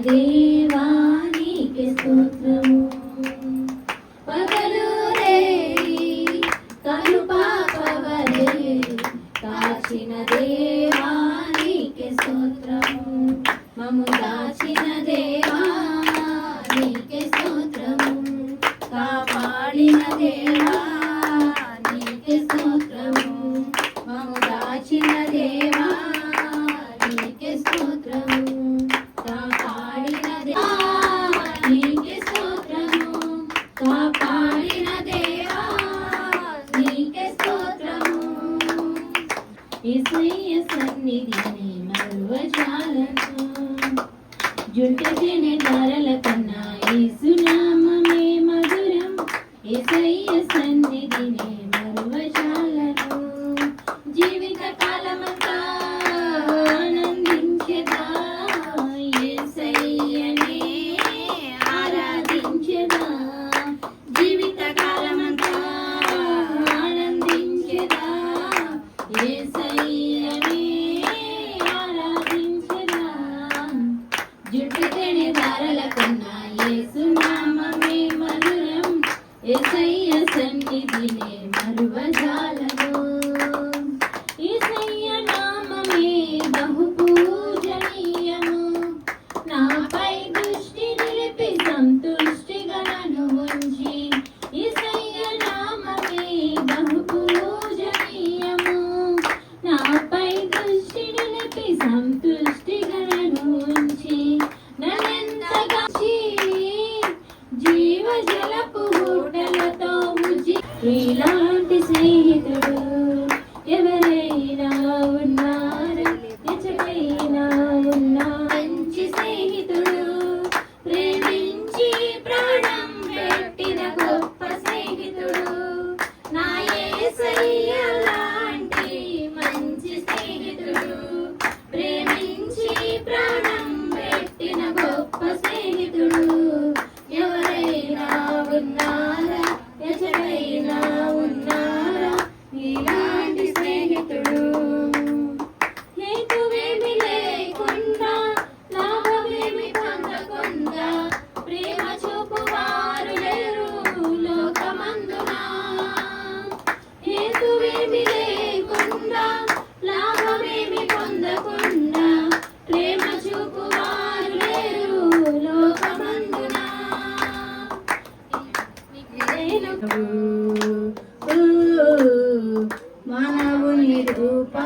దేవానికి స్తోత్రము. పగలు కనుపాపవలే కాచిన దేవానికి స్తోత్రము. మము దాచి జుట్టు తినే ధరల ఏసయ్య సన్నిధినే మరువజాలను ఏసయ్య నామమే బహు పూజనీయము నాపై దృష్టి నిలిపి సంతుష్టిగా గలను ఉంచి ఏసయ్య నామమే బహు పూజనీయము నాపై దృష్టి నిలిపి సంతుష్టిగా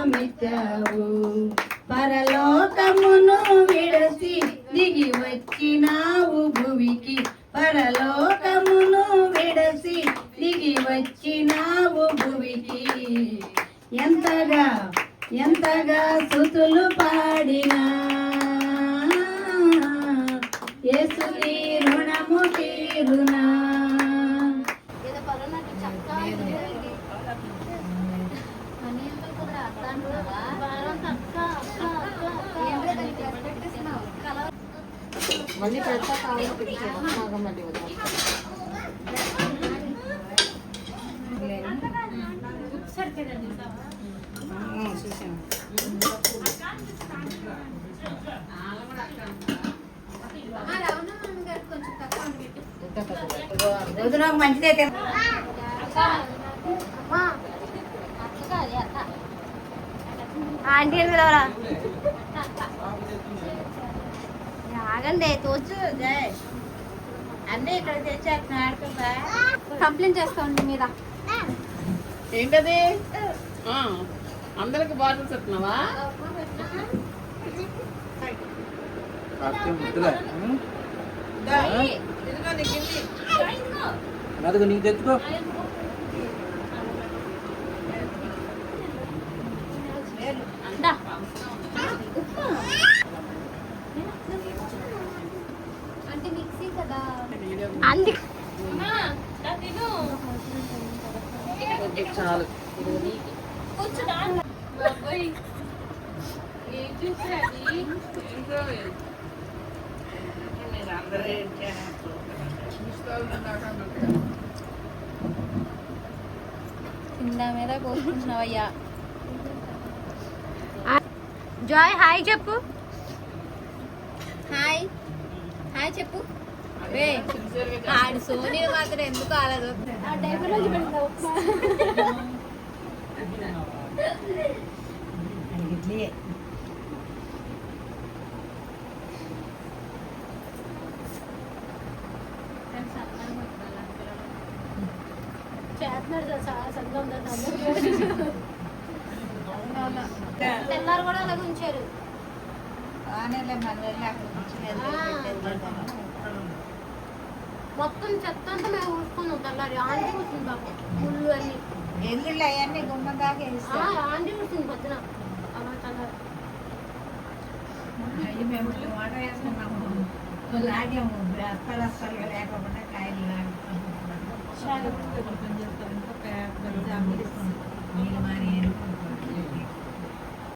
రూపమిచ్చావు పరలోకమును విడసి దిగి వచ్చినావు భువికి. పరలోకమును విడసి దిగి వచ్చినావు భువికి. ఎంతగా ఎంతగా సుతులు పాడినా. మళ్ళీ పెడతా కావాలి మాకు మళ్ళీ వద్దాం చూసాను రోజున మంచిదైతే ఆంటీ పిలవరా? ఆగండి తోచు అన్నీ ఇక్కడ తెచ్చాక ఆడుకుంటా. కంప్లైంట్ చేస్తా ఉండి మీద. ఏంటది? ఆ, అందరికి బాటిల్స్ అదిగో నీకు తెచ్చుకో మిక్సీ కదా అందుకే. చాలు కింద మీద పోసుకుంటున్నావయ్యా జాయ్ హాయ్ చెప్పు. హాయ్. హాయ్ చెప్పు. ఆడు సోనీ మాత్రం ఎందుకు సంఘం తెల్లారు కూడా అలాగే ఉంచారు. బాగానే మన వెళ్ళి అక్కడ మొత్తం చెత్త అంతా మేము ఊరుకున్నాం తెల్లారి ఆంటీ కూర్చుంది బాబు ముళ్ళు అన్ని. ఎందుకు అవన్నీ గుమ్మ దాకా వేస్తా ఆంటీ కూర్చుంది పొద్దున అలా మేము వాడ వేసుకున్నాము. లాగాము. అస్సలు అస్సలుగా లేకుండా కాయలు లాగుతాము